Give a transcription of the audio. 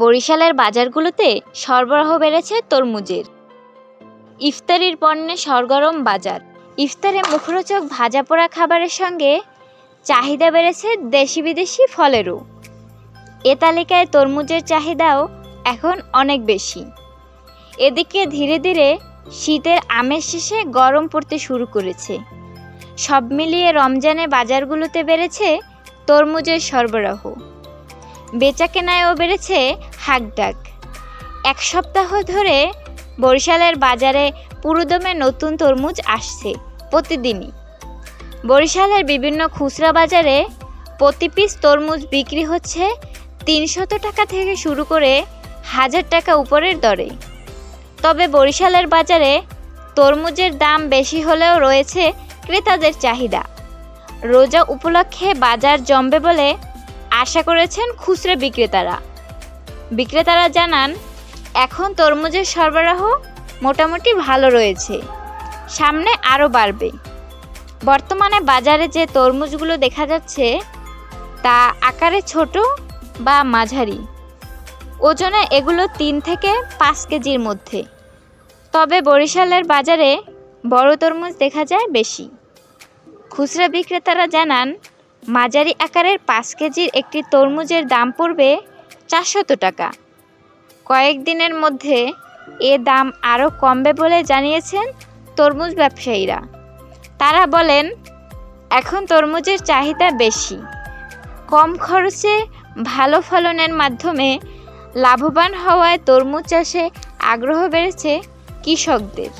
বরিশালের বাজারগুলোতে সরবরাহ বেড়েছে তরমুজের। ইফতারির পণ্যে সরগরম বাজার। ইফতারে মুখরোচক ভাজা পোড়া খাবারের সঙ্গে চাহিদা বেড়েছে দেশি বিদেশি ফলেরও। এ তালিকায় তরমুজের চাহিদাও এখন অনেক বেশি। এদিকে ধীরে ধীরে শীতের আমের শেষে গরম পড়তে শুরু করেছে। সব মিলিয়ে রমজানে বাজারগুলোতে বেড়েছে তরমুজের সরবরাহ। বেচাকেনায়ও বেড়েছে হাকডাক। এক সপ্তাহ ধরে বরিশালের বাজারে পুরোদমে নতুন তরমুজ আসছে প্রতিদিনই। বরিশালের বিভিন্ন খুচরা বাজারে প্রতি পিস তরমুজ বিক্রি হচ্ছে তিনশত টাকা থেকে শুরু করে হাজার টাকা উপরের দরে। তবে বরিশালের বাজারে তরমুজের দাম বেশি হলেও রয়েছে ক্রেতাদের চাহিদা। রোজা উপলক্ষে বাজার জমবে বলে আশা করেছেন খুচরা বিক্রেতারা। বিক্রেতারা জানান, এখন তরমুজের সরবরাহ মোটামুটি ভালো রয়েছে। সামনে আরও বাড়বে। বর্তমানে বাজারে যে তরমুজগুলো দেখা যাচ্ছে, তা আকারে ছোট বা মাঝারি। ওজনে এগুলো তিন থেকে পাঁচ কেজির মধ্যে। তবে বরিশালের বাজারে বড় তরমুজ দেখা যায় বেশি। খুচরা বিক্রেতারা জানান, মাঝারি আকারের পাঁচ কেজির একটি তরমুজের দাম পড়বে চারশত টাকা। কয়েকদিনের মধ্যে এ দাম আরও কমবে বলে জানিয়েছেন তরমুজ ব্যবসায়ীরা। তারা বলেন, এখন তরমুজের চাহিদা বেশি। কম খরচে ভালো ফলনের মাধ্যমে লাভবান হওয়ায় তরমুজ চাষে আগ্রহ বেড়েছে কৃষকদের।